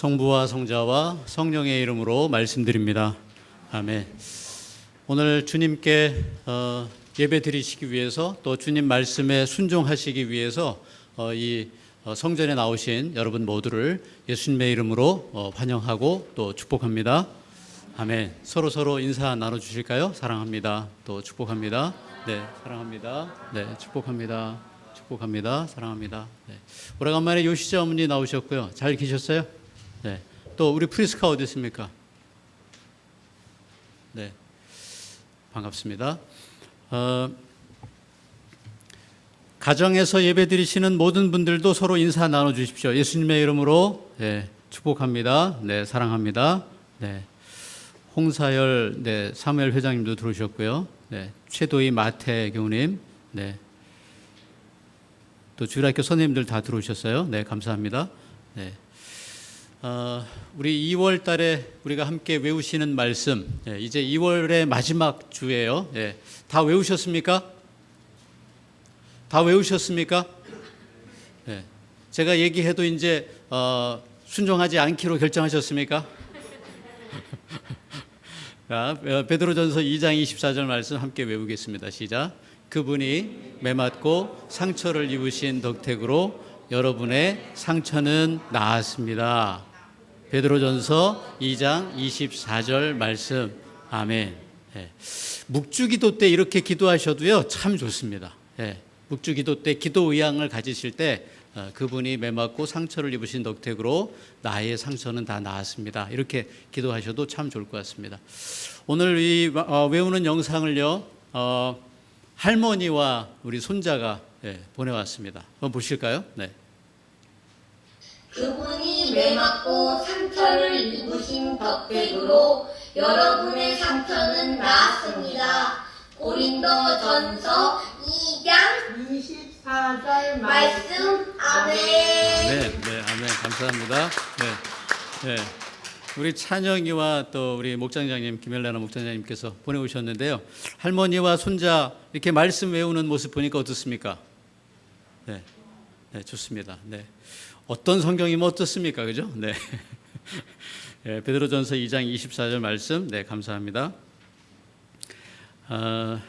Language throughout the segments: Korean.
성부와 성자와 성령의 이름으로 말씀드립니다. 아멘. 오늘 주님께 어, 예배 드리시기 위해서 또 주님 말씀에 순종하시기 위해서 어, 이 어, 성전에 나오신 여러분 모두를 예수님의 이름으로 어, 환영하고 또 축복합니다. 아멘. 서로 서로 인사 나눠 주실까요? 사랑합니다. 또 축복합니다. 네, 사랑합니다. 네, 축복합니다. 축복합니다. 사랑합니다. 네. 오래간만에 요시자 어머니 나오셨고요. 잘 계셨어요? 네. 또 우리 프리스카 어디 있습니까? 네. 반갑습니다. 어, 가정에서 예배 드리시는 모든 분들도 서로 인사 나눠 주십시오. 예수님의 이름으로 네, 축복합니다. 네, 사랑합니다. 네. 홍사열 네, 사무엘 회장님도 들어오셨고요. 네, 최도희 마태 교우님, 네, 또 주일학교 선생님들 다 들어오셨어요. 네, 감사합니다. 네, 어, 우리 2월 달에 우리가 함께 외우시는 말씀, 예, 이제 2월의 마지막 주예요. 예, 다 외우셨습니까? 다 외우셨습니까? 예, 제가 얘기해도 이제 어, 순종하지 않기로 결정하셨습니까? 자, 어, 베드로전서 2장 24절 말씀 함께 외우겠습니다. 시작. 그분이 매맞고 상처를 입으신 덕택으로 여러분의 상처는 나았습니다. 베드로전서 2장 24절 말씀. 아멘. 예. 묵주기도 때 이렇게 기도하셔도요 참 좋습니다. 예. 묵주기도 때 기도 의향을 가지실 때 어, 그분이 매맞고 상처를 입으신 덕택으로 나의 상처는 다 나았습니다. 이렇게 기도하셔도 참 좋을 것 같습니다. 오늘 이 어, 외우는 영상을요 어, 할머니와 우리 손자가 예, 보내왔습니다. 한번 보실까요? 네. 그분이 매맞고 상처를 입으신 덕택으로 여러분의 상처는 나았습니다. 고린도 전서 2장 24절 말씀 아멘. 네, 네, 아멘. 감사합니다. 네, 네. 우리 찬영이와 또 우리 목장장님 김엘라나 목장장님께서 보내오셨는데요. 할머니와 손자 이렇게 말씀 외우는 모습 보니까 어떻습니까? 네, 네, 좋습니다. 네, 어떤 성경이면 어떻습니까, 그죠? 네. 네, 베드로전서 2장 24절 말씀, 네, 감사합니다. 아,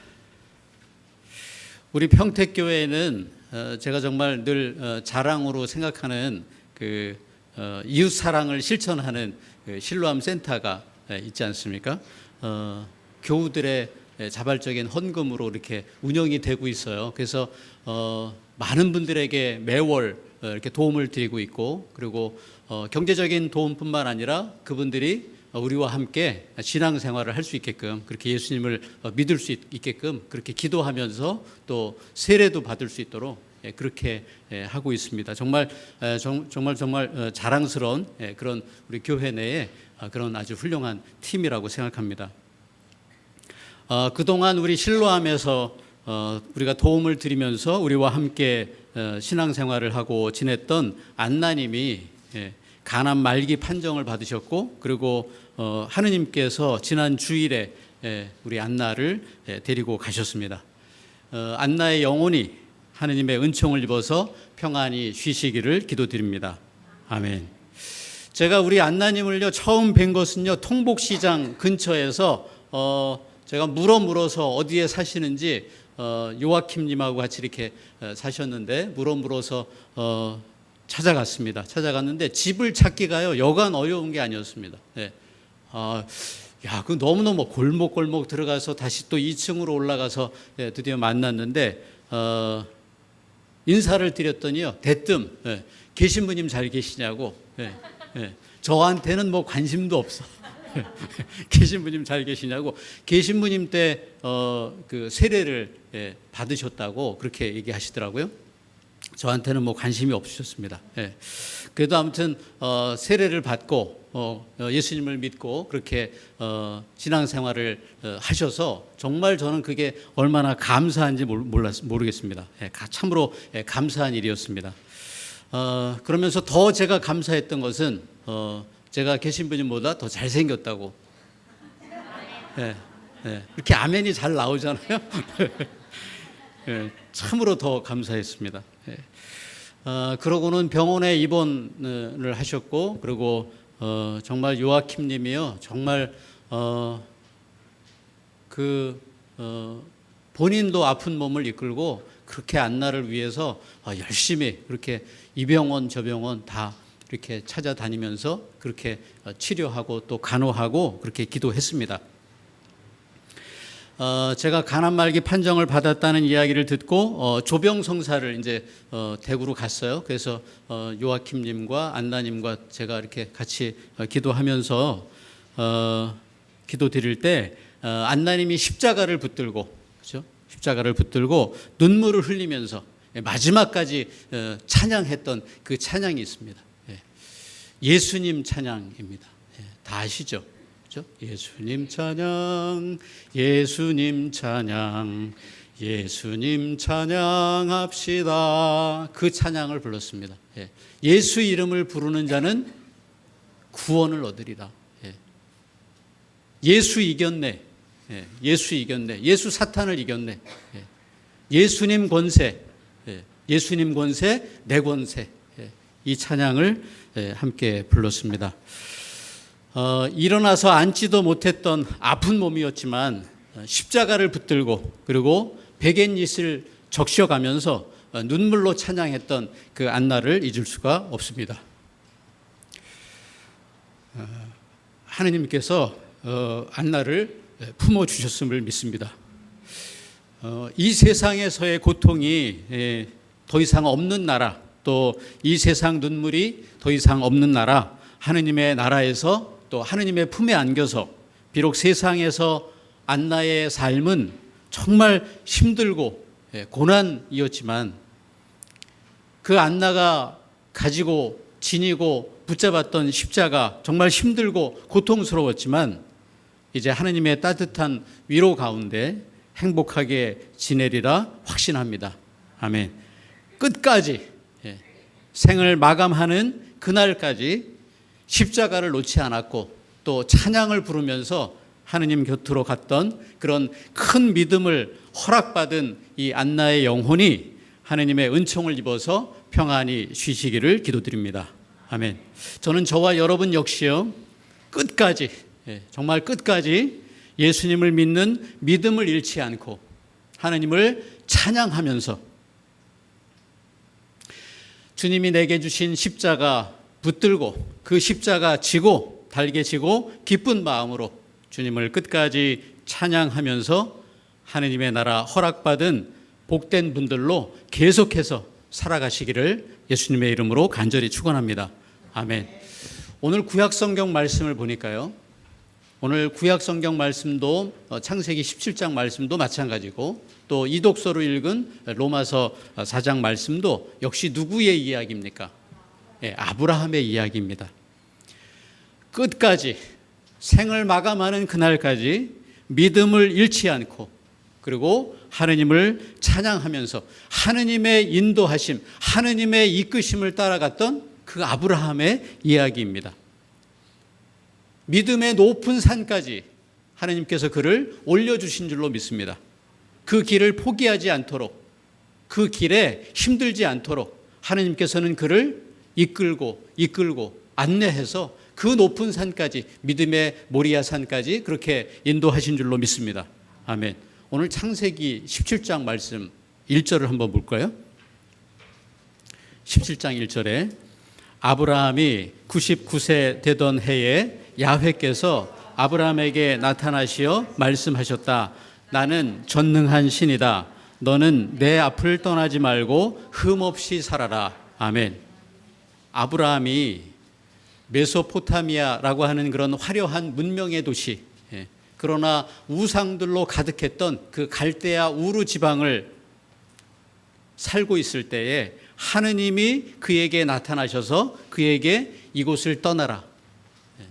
우리 평택교회는 어, 제가 정말 늘 어, 자랑으로 생각하는 그 어, 이웃 사랑을 실천하는 그 실로암 센터가 에, 있지 않습니까? 어, 교우들의 에, 자발적인 헌금으로 이렇게 운영이 되고 있어요. 그래서 어, 많은 분들에게 매월 어, 이렇게 도움을 드리고 있고 그리고 어, 경제적인 도움뿐만 아니라 그분들이 어, 우리와 함께 신앙 생활을 할 수 있게끔 그렇게 예수님을 어, 믿을 수 있- 있게끔 그렇게 기도하면서 또 세례도 받을 수 있도록 예, 그렇게 예, 하고 있습니다. 정말 정말 정말 어, 자랑스러운 예, 그런 우리 교회 내에 아, 그런 아주 훌륭한 팀이라고 생각합니다. 어, 그동안 우리 실로암에서 어, 우리가 도움을 드리면서 우리와 함께 어, 신앙생활을 하고 지냈던 안나님이 예, 가난 말기 판정을 받으셨고 그리고 어, 하느님께서 지난 주일에 예, 우리 안나를 예, 데리고 가셨습니다. 어, 안나의 영혼이 하느님의 은총을 입어서 평안히 쉬시기를 기도드립니다. 아멘. 제가 우리 안나님을요 처음 뵌 것은요 통복시장 근처에서 어 제가 물어 물어서 어디에 사시는지 어 요아킴님하고 같이 이렇게 어, 사셨는데 물어 물어서 어 찾아갔습니다. 찾아갔는데 집을 찾기가요 여간 어려운 게 아니었습니다. 네. 아, 야, 그 너무너무 골목 골목 들어가서 다시 또 2층으로 올라가서 예, 드디어 만났는데 어, 인사를 드렸더니요 대뜸 예, 계신 분님 잘 계시냐고 예, 예, 저한테는 뭐 관심도 없어 계신 분님 잘 계시냐고 계신 분님 때 어 그 세례를 예, 받으셨다고 그렇게 얘기하시더라고요. 저한테는 뭐 관심이 없으셨습니다. 예. 그래도 아무튼 어, 세례를 받고 어, 어, 예수님을 믿고 그렇게 어, 신앙생활을 어, 하셔서 정말 저는 그게 얼마나 감사한지 몰- 몰랐, 모르겠습니다. 예, 가- 참으로 예, 감사한 일이었습니다. 어, 그러면서 더 제가 감사했던 것은 어, 제가 계신 분님보다 더 잘생겼다고. 예, 예. 이렇게 아멘이 잘 나오잖아요. 예, 참으로 더 감사했습니다. 예. 어, 그러고는 병원에 입원을 하셨고 그리고 어, 정말 요아킴님이요 정말 어, 그 어, 본인도 아픈 몸을 이끌고 그렇게 안나를 위해서 어, 열심히 그렇게 이 병원 저 병원 다 이렇게 찾아다니면서 그렇게 어, 치료하고 또 간호하고 그렇게 기도했습니다. 어, 제가 가난 말기 판정을 받았다는 이야기를 듣고 어, 조병성사를 이제 어, 대구로 갔어요. 그래서 어, 요아킴님과 안나님과 제가 이렇게 같이 어, 기도하면서 어, 기도 드릴 때 어, 안나님이 십자가를 붙들고 그죠? 십자가를 붙들고 눈물을 흘리면서 예, 마지막까지 어, 찬양했던 그 찬양이 있습니다. 예. 예수님 찬양입니다. 예, 다 아시죠? 그죠? 예수님 찬양, 예수님 찬양, 예수님 찬양합시다. 그 찬양을 불렀습니다. 예. 예수 이름을 부르는 자는 구원을 얻으리라. 예. 예수 이겼네. 예. 예수 이겼네. 예수 사탄을 이겼네. 예. 예수님 권세, 예. 예수님 권세, 내 권세. 예. 이 찬양을 예, 함께 불렀습니다. 어, 일어나서 앉지도 못했던 아픈 몸이었지만 어, 십자가를 붙들고 그리고 베갯잇을 적셔가면서 어, 눈물로 찬양했던 그 안나를 잊을 수가 없습니다. 어, 하느님께서 어, 안나를 품어 주셨음을 믿습니다. 어, 이 세상에서의 고통이 예, 더 이상 없는 나라, 또 이 세상 눈물이 더 이상 없는 나라, 하느님의 나라에서 또 하느님의 품에 안겨서 비록 세상에서 안나의 삶은 정말 힘들고 예, 고난이었지만 그 안나가 가지고 지니고 붙잡았던 십자가 정말 힘들고 고통스러웠지만 이제 하느님의 따뜻한 위로 가운데 행복하게 지내리라 확신합니다. 아멘. 끝까지 예, 생을 마감하는 그날까지 십자가를 놓지 않았고 또 찬양을 부르면서 하느님 곁으로 갔던 그런 큰 믿음을 허락받은 이 안나의 영혼이 하느님의 은총을 입어서 평안히 쉬시기를 기도드립니다. 아멘. 저는 저와 여러분 역시요 끝까지 예, 정말 끝까지 예수님을 믿는 믿음을 잃지 않고 하느님을 찬양하면서 주님이 내게 주신 십자가 붙들고 그 십자가 지고 달게 지고 기쁜 마음으로 주님을 끝까지 찬양하면서 하느님의 나라 허락받은 복된 분들로 계속해서 살아가시기를 예수님의 이름으로 간절히 축원합니다. 아멘. 오늘 구약 성경 말씀을 보니까요. 오늘 구약 성경 말씀도 어, 창세기 17장 말씀도 마찬가지고 또 이독서로 읽은 로마서 4장 말씀도 역시 누구의 이야기입니까? 예, 아브라함의 이야기입니다. 끝까지 생을 마감하는 그날까지 믿음을 잃지 않고 그리고 하느님을 찬양하면서 하느님의 인도하심, 하느님의 이끄심을 따라갔던 그 아브라함의 이야기입니다. 믿음의 높은 산까지 하느님께서 그를 올려주신 줄로 믿습니다. 그 길을 포기하지 않도록 그 길에 힘들지 않도록 하느님께서는 그를 이끌고 이끌고 안내해서 그 높은 산까지 믿음의 모리아 산까지 그렇게 인도하신 줄로 믿습니다. 아멘. 오늘 창세기 17장 말씀 1절을 한번 볼까요? 17장 1절에 아브라함이 99세 되던 해에 야훼께서 아브라함에게 나타나시어 말씀하셨다. 나는 전능한 신이다. 너는 내 앞을 떠나지 말고 흠없이 살아라. 아멘. 아브라함이 메소포타미아라고 하는 그런 화려한 문명의 도시, 예, 그러나 우상들로 가득했던 그 갈대아 우르 지방을 살고 있을 때에 하느님이 그에게 나타나셔서 그에게 이곳을 떠나라. 예,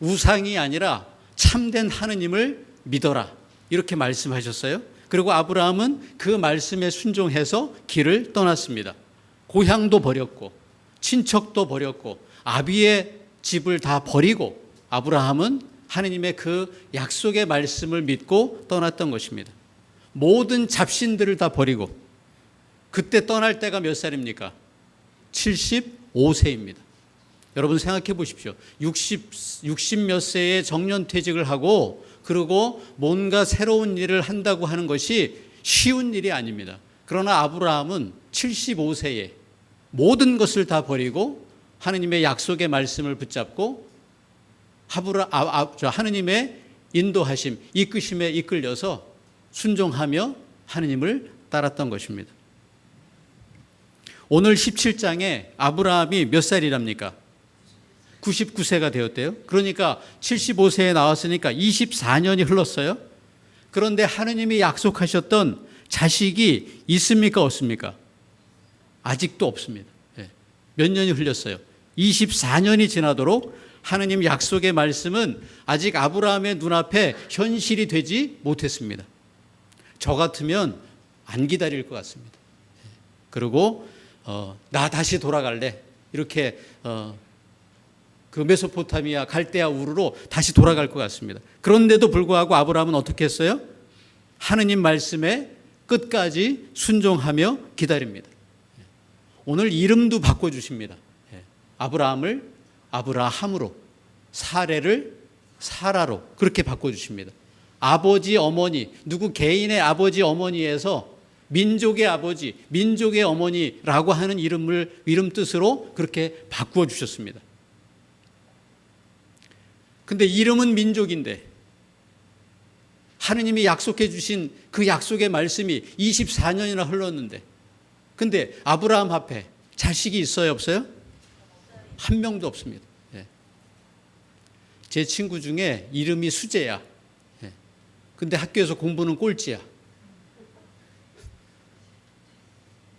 우상이 아니라 참된 하느님을 믿어라. 이렇게 말씀하셨어요. 그리고 아브라함은 그 말씀에 순종해서 길을 떠났습니다. 고향도 버렸고, 친척도 버렸고, 아비의 집을 다 버리고, 아브라함은 하느님의 그 약속의 말씀을 믿고 떠났던 것입니다. 모든 잡신들을 다 버리고, 그때 떠날 때가 몇 살입니까? 75세입니다. 여러분 생각해 보십시오. 60, 60몇 세에 정년퇴직을 하고 그리고 뭔가 새로운 일을 한다고 하는 것이 쉬운 일이 아닙니다. 그러나 아브라함은 75세에 모든 것을 다 버리고 하느님의 약속의 말씀을 붙잡고 하브라, 아, 아, 저 하느님의 인도하심, 이끄심에 이끌려서 순종하며 하느님을 따랐던 것입니다. 오늘 17장에 아브라함이 몇 살이랍니까? 99세가 되었대요. 그러니까 75세에 나왔으니까 24년이 흘렀어요. 그런데 하느님이 약속하셨던 자식이 있습니까? 없습니까? 아직도 없습니다. 예. 몇 년이 흘렸어요? 24년이 지나도록 하느님 약속의 말씀은 아직 아브라함의 눈앞에 현실이 되지 못했습니다. 저 같으면 안 기다릴 것 같습니다. 예. 그리고 어, 나 다시 돌아갈래 이렇게 어, 그 메소포타미아 갈대아 우르로 다시 돌아갈 것 같습니다. 그런데도 불구하고 아브라함은 어떻게 했어요? 하느님 말씀에 끝까지 순종하며 기다립니다. 오늘 이름도 바꿔 주십니다. 예. 아브라함을 아브라함으로 사례를 사라로 그렇게 바꿔 주십니다. 아버지 어머니 누구 개인의 아버지 어머니에서 민족의 아버지, 민족의 어머니라고 하는 이름을 이름 뜻으로 그렇게 바꾸어 주셨습니다. 근데 이름은 민족인데 하느님이 약속해 주신 그 약속의 말씀이 24년이나 흘렀는데 근데 아브라함 앞에 자식이 있어요, 없어요? 한 명도 없습니다. 예. 제 친구 중에 이름이 수재야. 예. 근데 학교에서 공부는 꼴찌야.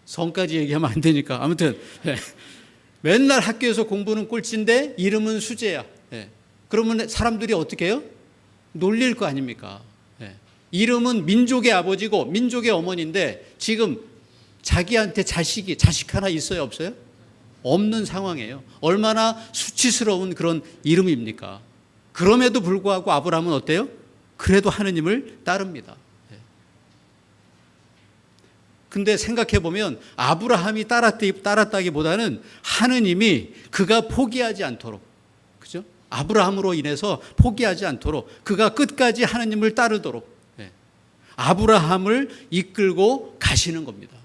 성까지 얘기하면 안 되니까. 아무튼, 예. 맨날 학교에서 공부는 꼴찌인데 이름은 수재야. 예. 그러면 사람들이 어떻게 해요? 놀릴 거 아닙니까? 예. 이름은 민족의 아버지고 민족의 어머니인데 지금 자기한테 자식이 자식 하나 있어요 없어요? 없는 상황이에요. 얼마나 수치스러운 그런 이름입니까? 그럼에도 불구하고 아브라함은 어때요? 그래도 하느님을 따릅니다. 예. 근데 생각해 보면 아브라함이 따랐다기보다는 하느님이 그가 포기하지 않도록 그죠? 아브라함으로 인해서 포기하지 않도록 그가 끝까지 하느님을 따르도록 예. 아브라함을 이끌고 가시는 겁니다.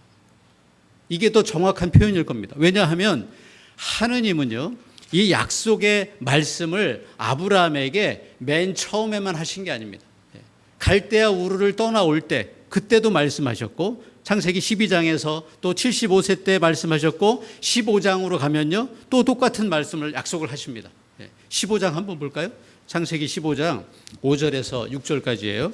이게 더 정확한 표현일 겁니다. 왜냐하면 하느님은요, 이 약속의 말씀을 아브라함에게 맨 처음에만 하신 게 아닙니다. 예. 갈대아 우르를 떠나올 때, 그때도 말씀하셨고, 창세기 12장에서 또 75세 때 말씀하셨고, 15장으로 가면요, 또 똑같은 말씀을 약속을 하십니다. 15장 한번 볼까요? 창세기 15장 5절에서 6절까지예요.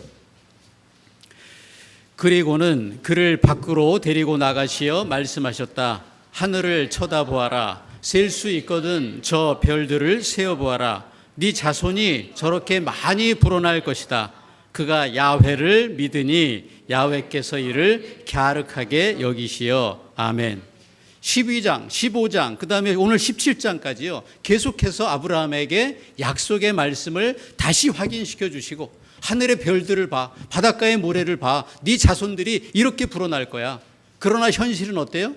그리고는 그를 밖으로 데리고 나가시어 말씀하셨다. 하늘을 쳐다보아라. 셀 수 있거든 저 별들을 세어 보아라. 네 자손이 저렇게 많이 불어날 것이다. 그가 야훼를 믿으니 야훼께서 이를 갸륵하게 여기시어. 아멘. 12장, 15장, 그 다음에 오늘 17장까지요. 계속해서 아브라함에게 약속의 말씀을 다시 확인시켜 주시고, 하늘의 별들을 봐, 바닷가의 모래를 봐, 네 자손들이 이렇게 불어날 거야. 그러나 현실은 어때요?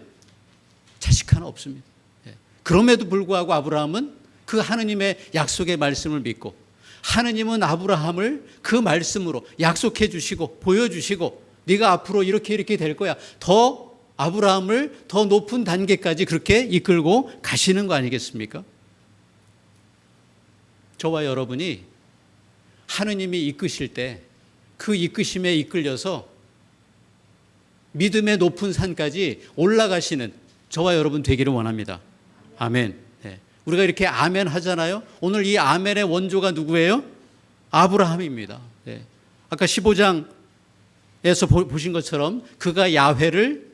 자식 하나 없습니다. 예. 그럼에도 불구하고 아브라함은 그 하느님의 약속의 말씀을 믿고, 하느님은 아브라함을 그 말씀으로 약속해 주시고, 보여주시고, 네가 앞으로 이렇게 이렇게 될 거야. 더 아브라함을 더 높은 단계까지 그렇게 이끌고 가시는 거 아니겠습니까? 저와 여러분이 하느님이 이끄실 때 그 이끄심에 이끌려서 믿음의 높은 산까지 올라가시는 저와 여러분 되기를 원합니다. 아멘. 네. 우리가 이렇게 아멘 하잖아요. 오늘 이 아멘의 원조가 누구예요? 아브라함입니다. 네. 아까 15장에서 보신 것처럼 그가 야훼를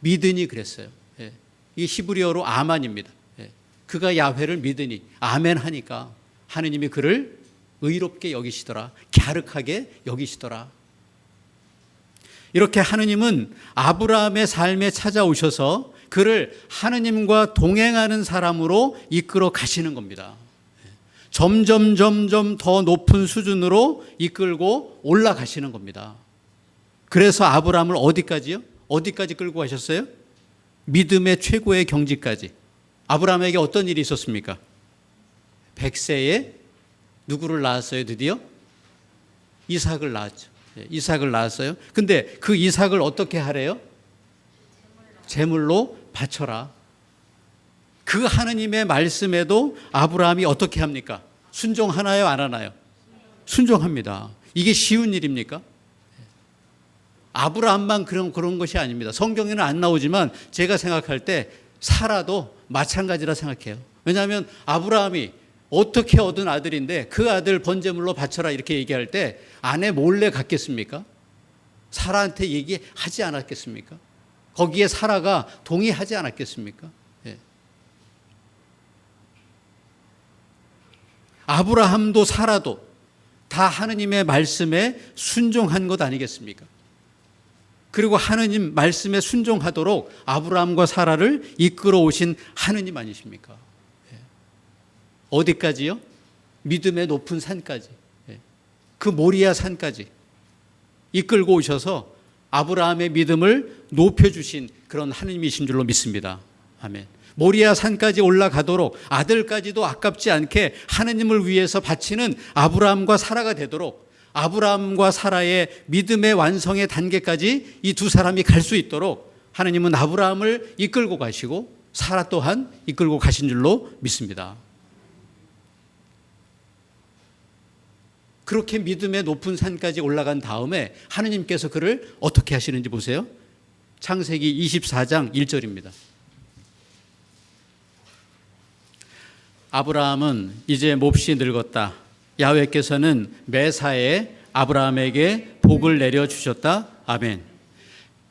믿으니 그랬어요. 예. 이 히브리어로 아만입니다. 예. 그가 야훼를 믿으니 아멘 하니까 하느님이 그를 의롭게 여기시더라. 갸륵하게 여기시더라. 이렇게 하느님은 아브라함의 삶에 찾아오셔서 그를 하느님과 동행하는 사람으로 이끌어 가시는 겁니다. 예. 점점 점점 더 높은 수준으로 이끌고 올라가시는 겁니다. 그래서 아브라함을 어디까지요? 어디까지 끌고 가셨어요? 믿음의 최고의 경지까지. 아브라함에게 어떤 일이 있었습니까? 100세에 누구를 낳았어요, 드디어? 이삭을 낳았죠. 예, 이삭을 낳았어요. 근데 그 이삭을 어떻게 하래요? 제물로 바쳐라. 그 하느님의 말씀에도 아브라함이 어떻게 합니까? 순종하나요, 안 하나요? 순종합니다. 이게 쉬운 일입니까? 아브라함만 그런 그런 것이 아닙니다. 성경에는 안 나오지만 제가 생각할 때 사라도 마찬가지라 생각해요. 왜냐하면 아브라함이 어떻게 얻은 아들인데 그 아들 번제물로 바쳐라 이렇게 얘기할 때 아내 몰래 갔겠습니까? 사라한테 얘기하지 않았겠습니까? 거기에 사라가 동의하지 않았겠습니까? 예. 아브라함도 사라도 다 하느님의 말씀에 순종한 것 아니겠습니까? 그리고 하느님 말씀에 순종하도록 아브라함과 사라를 이끌어 오신 하느님 아니십니까? 예. 어디까지요? 믿음의 높은 산까지. 예. 그 모리아 산까지 이끌고 오셔서 아브라함의 믿음을 높여주신 그런 하느님이신 줄로 믿습니다. 아멘. 모리아 산까지 올라가도록 아들까지도 아깝지 않게 하느님을 위해서 바치는 아브라함과 사라가 되도록 아브라함과 사라의 믿음의 완성의 단계까지 이 두 사람이 갈 수 있도록 하느님은 아브라함을 이끌고 가시고 사라 또한 이끌고 가신 줄로 믿습니다. 그렇게 믿음의 높은 산까지 올라간 다음에 하느님께서 그를 어떻게 하시는지 보세요. 창세기 24장 1절입니다. 아브라함은 이제 몹시 늙었다. 야훼께서는 매사에 아브라함에게 복을 내려 주셨다. 아멘.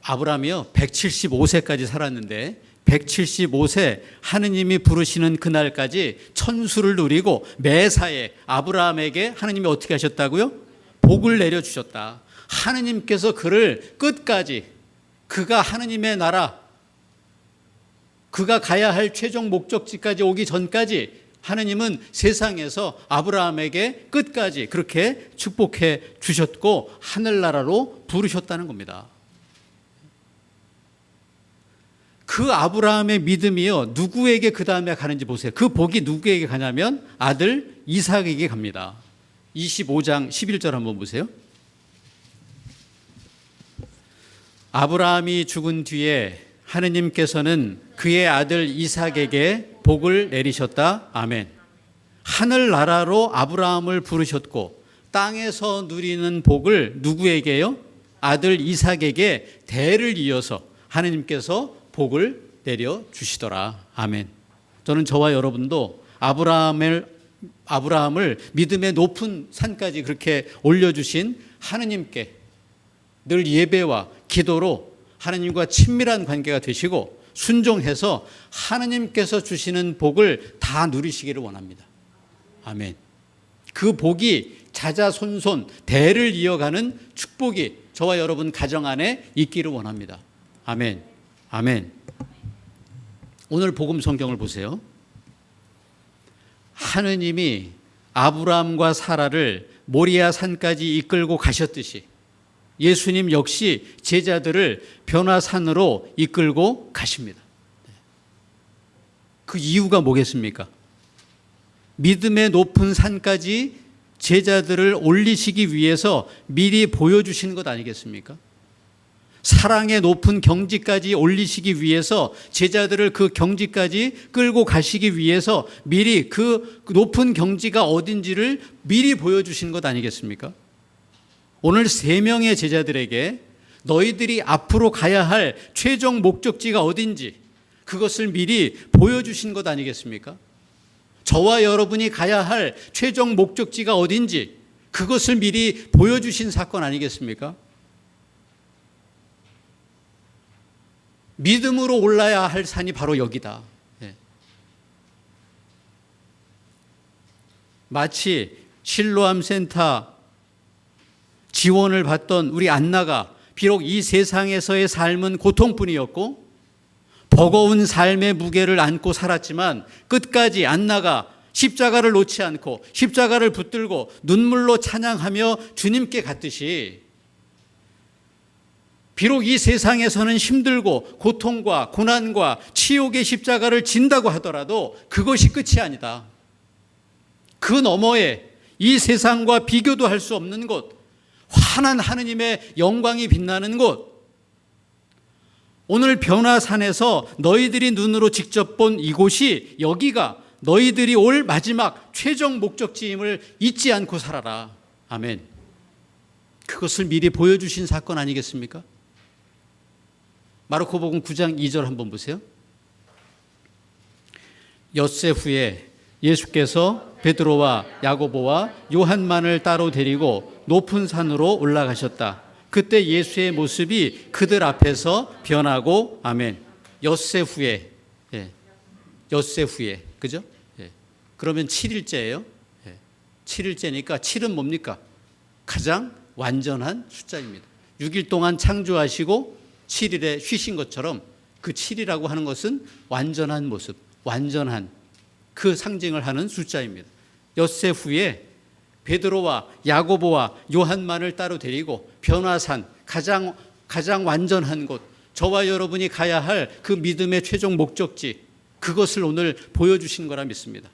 아브라함이요 175세까지 살았는데 175세 하느님이 부르시는 그날까지 천수를 누리고 매사에 아브라함에게 하느님이 어떻게 하셨다고요? 복을 내려 주셨다. 하느님께서 그를 끝까지 그가 하느님의 나라 그가 가야 할 최종 목적지까지 오기 전까지 하느님은 세상에서 아브라함에게 끝까지 그렇게 축복해 주셨고 하늘나라로 부르셨다는 겁니다. 그 아브라함의 믿음이요 누구에게 그 다음에 가는지 보세요. 그 복이 누구에게 가냐면 아들 이삭에게 갑니다. 25장 11절 한번 보세요. 아브라함이 죽은 뒤에 하느님께서는 그의 아들 이삭에게 복을 내리셨다. 아멘. 하늘 나라로 아브라함을 부르셨고 땅에서 누리는 복을 누구에게요? 아들 이삭에게 대를 이어서 하느님께서 복을 내려 주시더라. 아멘. 저는 저와 여러분도 아브라함을 아브라함을 믿음의 높은 산까지 그렇게 올려 주신 하느님께 늘 예배와 기도로 하느님과 친밀한 관계가 되시고 순종해서 하느님께서 주시는 복을 다 누리시기를 원합니다. 아멘. 그 복이 자자손손 대를 이어가는 축복이 저와 여러분 가정 안에 있기를 원합니다. 아멘. 아멘. 오늘 복음 성경을 보세요. 하느님이 아브라함과 사라를 모리아 산까지 이끌고 가셨듯이 예수님 역시 제자들을 변화산으로 이끌고 가십니다. 그 이유가 뭐겠습니까? 믿음의 높은 산까지 제자들을 올리시기 위해서 미리 보여주신 것 아니겠습니까? 사랑의 높은 경지까지 올리시기 위해서 제자들을 그 경지까지 끌고 가시기 위해서 미리 그 높은 경지가 어딘지를 미리 보여주신 것 아니겠습니까? 오늘 세 명의 제자들에게 너희들이 앞으로 가야 할 최종 목적지가 어딘지 그것을 미리 보여주신 것 아니겠습니까? 저와 여러분이 가야 할 최종 목적지가 어딘지 그것을 미리 보여주신 사건 아니겠습니까? 믿음으로 올라야 할 산이 바로 여기다. 예. 마치 실로암 센터 지원을 받던 우리 안나가 비록 이 세상에서의 삶은 고통뿐이었고 버거운 삶의 무게를 안고 살았지만 끝까지 안나가 십자가를 놓지 않고 십자가를 붙들고 눈물로 찬양하며 주님께 갔듯이 비록 이 세상에서는 힘들고 고통과 고난과 치욕의 십자가를 진다고 하더라도 그것이 끝이 아니다. 그 너머에 이 세상과 비교도 할 수 없는 곳, 환한 하느님의 영광이 빛나는 곳, 오늘 변화산에서 너희들이 눈으로 직접 본 이곳이 여기가 너희들이 올 마지막 최종 목적지임을 잊지 않고 살아라. 아멘. 그것을 미리 보여주신 사건 아니겠습니까? 마르코 복음 9장 2절 한번 보세요. 엿새 후에 예수께서 베드로와 야고보와 요한만을 따로 데리고 높은 산으로 올라가셨다. 그때 예수의 모습이 그들 앞에서 변하고 아멘. 엿새 후에 예. 엿새 후에 그죠? 예. 그러면 7일째예요. 예. 7일째니까 7은 뭡니까? 가장 완전한 숫자입니다. 6일 동안 창조하시고 7일에 쉬신 것처럼 그 7이라고 하는 것은 완전한 모습, 완전한 그 상징을 하는 숫자입니다. 엿새 후에 베드로와 야고보와 요한만을 따로 데리고 변화산 가장 가장 완전한 곳 저와 여러분이 가야 할 그 믿음의 최종 목적지 그것을 오늘 보여주신 거라 믿습니다.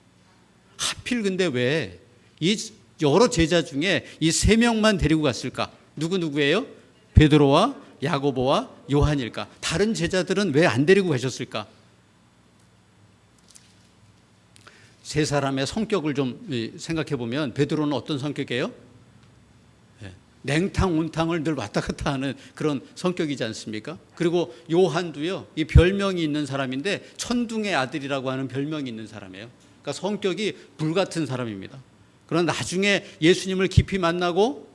하필 근데 왜 이 여러 제자 중에 이 세 명만 데리고 갔을까? 누구 누구예요? 베드로와 야고보와 요한일까? 다른 제자들은 왜 안 데리고 가셨을까? 세 사람의 성격을 좀 생각해 보면 베드로는 어떤 성격이에요? 예, 냉탕 온탕을 늘 왔다 갔다 하는 그런 성격이지 않습니까? 그리고 요한도요, 이 별명이 있는 사람인데 천둥의 아들이라고 하는 별명이 있는 사람이에요. 그러니까 성격이 불 같은 사람입니다. 그러나 나중에 예수님을 깊이 만나고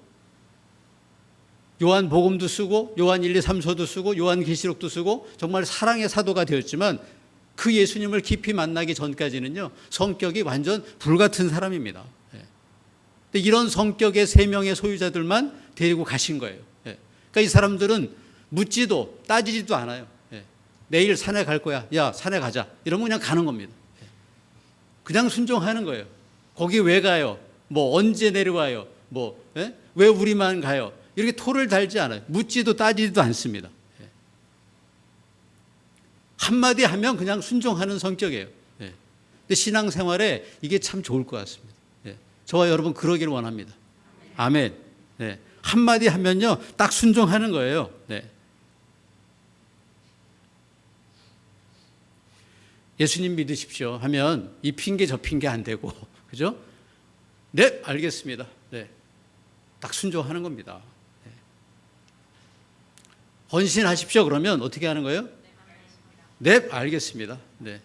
요한 복음도 쓰고 요한 1, 2, 3서도 쓰고 요한 계시록도 쓰고 정말 사랑의 사도가 되었지만 그 예수님을 깊이 만나기 전까지는요 성격이 완전 불 같은 사람입니다. 예. 이런 성격의 세 명의 소유자들만 데리고 가신 거예요. 예. 그러니까 이 사람들은 묻지도 따지지도 않아요. 예. 내일 산에 갈 거야. 야 산에 가자. 이러면 그냥 가는 겁니다. 예. 그냥 순종하는 거예요. 거기 왜 가요? 뭐 언제 내려와요? 뭐왜 우리만 가요? 이렇게 토를 달지 않아요. 묻지도 따지지도 않습니다. 예. 한마디 하면 그냥 순종하는 성격이에요. 예. 근데 신앙생활에 이게 참 좋을 것 같습니다. 예. 저와 여러분 그러기를 원합니다. 아멘. 네. 한마디 하면요, 딱 순종하는 거예요. 네. 예수님 믿으십시오 하면 이 핑계 저 핑계 안 되고, 그죠? 네, 알겠습니다. 네. 딱 순종하는 겁니다. 네. 헌신하십시오 그러면 어떻게 하는 거예요? 네, 알겠습니다. 네.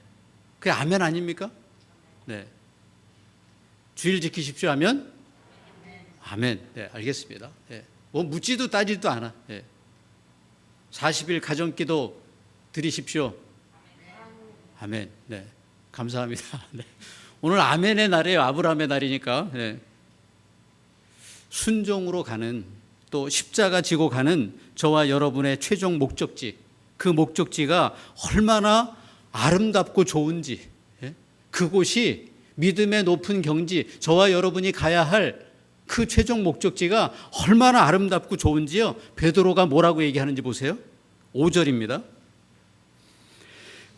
그게 아멘 아닙니까? 네. 주일 지키십시오 하면 아멘. 네, 알겠습니다. 네. 뭐 묻지도 따지도 않아. 네. 40일 가정기도 드리십시오. 아멘. 네. 감사합니다. 네. 오늘 아멘의 날이에요. 아브라함의 날이니까. 네. 순종으로 가는 또 십자가 지고 가는 저와 여러분의 최종 목적지 그 목적지가 얼마나 아름답고 좋은지 예? 그곳이 믿음의 높은 경지 저와 여러분이 가야 할 그 최종 목적지가 얼마나 아름답고 좋은지요. 베드로가 뭐라고 얘기하는지 보세요. 5절입니다.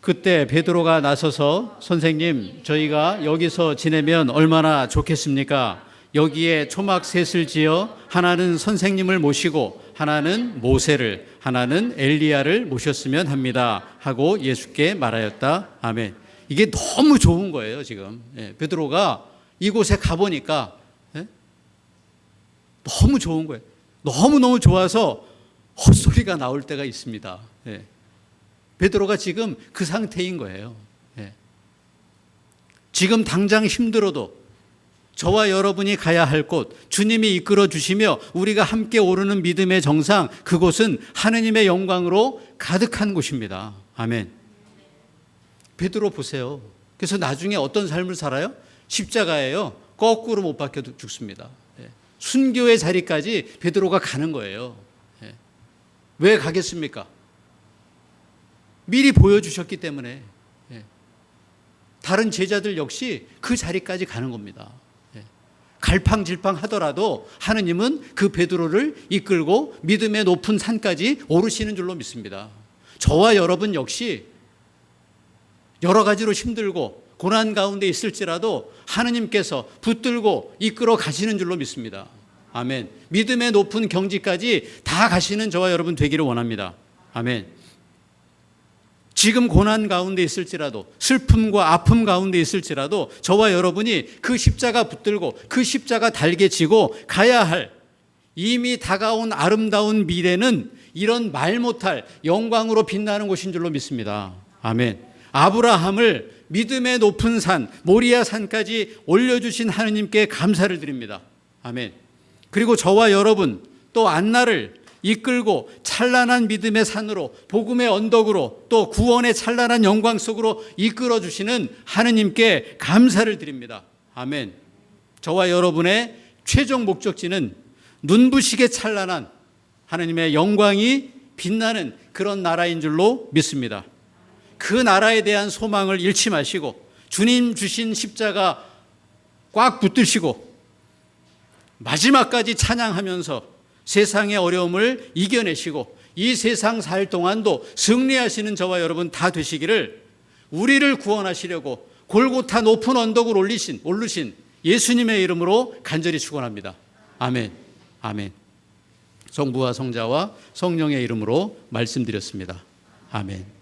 그때 베드로가 나서서 선생님 저희가 여기서 지내면 얼마나 좋겠습니까? 여기에 초막 셋을 지어 하나는 선생님을 모시고 하나는 모세를 하나는 엘리야를 모셨으면 합니다. 하고 예수께 말하였다. 아멘. 이게 너무 좋은 거예요 지금. 예, 베드로가 이곳에 가보니까 예? 너무 좋은 거예요. 너무 너무 좋아서 헛소리가 나올 때가 있습니다. 예. 베드로가 지금 그 상태인 거예요. 예. 지금 당장 힘들어도 저와 여러분이 가야 할 곳, 주님이 이끌어 주시며 우리가 함께 오르는 믿음의 정상, 그곳은 하느님의 영광으로 가득한 곳입니다. 아멘. 베드로 보세요. 그래서 나중에 어떤 삶을 살아요? 십자가예요. 거꾸로 못 박혀 죽습니다. 예. 순교의 자리까지 베드로가 가는 거예요. 예. 왜 가겠습니까? 미리 보여주셨기 때문에. 예. 다른 제자들 역시 그 자리까지 가는 겁니다. 갈팡질팡 하더라도 하느님은 그 베드로를 이끌고 믿음의 높은 산까지 오르시는 줄로 믿습니다. 저와 여러분 역시 여러 가지로 힘들고 고난 가운데 있을지라도 하느님께서 붙들고 이끌어 가시는 줄로 믿습니다. 아멘. 믿음의 높은 경지까지 다 가시는 저와 여러분 되기를 원합니다. 아멘. 지금 고난 가운데 있을지라도 슬픔과 아픔 가운데 있을지라도 저와 여러분이 그 십자가 붙들고 그 십자가 달게 지고 가야 할 이미 다가온 아름다운 미래는 이런 말 못할 영광으로 빛나는 곳인 줄로 믿습니다. 아멘. 아브라함을 믿음의 높은 산, 모리아 산까지 올려주신 하느님께 감사를 드립니다. 아멘. 그리고 저와 여러분 또 안나를 이끌고 찬란한 믿음의 산으로 복음의 언덕으로 또 구원의 찬란한 영광 속으로 이끌어 주시는 하느님께 감사를 드립니다. 아멘. 저와 여러분의 최종 목적지는 눈부시게 찬란한 하느님의 영광이 빛나는 그런 나라인 줄로 믿습니다. 그 나라에 대한 소망을 잃지 마시고 주님 주신 십자가 꽉 붙드시고 마지막까지 찬양하면서 세상의 어려움을 이겨내시고 이 세상 살 동안도 승리하시는 저와 여러분 다 되시기를 우리를 구원하시려고 골고타 높은 언덕을 올리신 올르신 예수님의 이름으로 간절히 축원합니다. 아멘. 아멘. 성부와 성자와 성령의 이름으로 말씀드렸습니다. 아멘.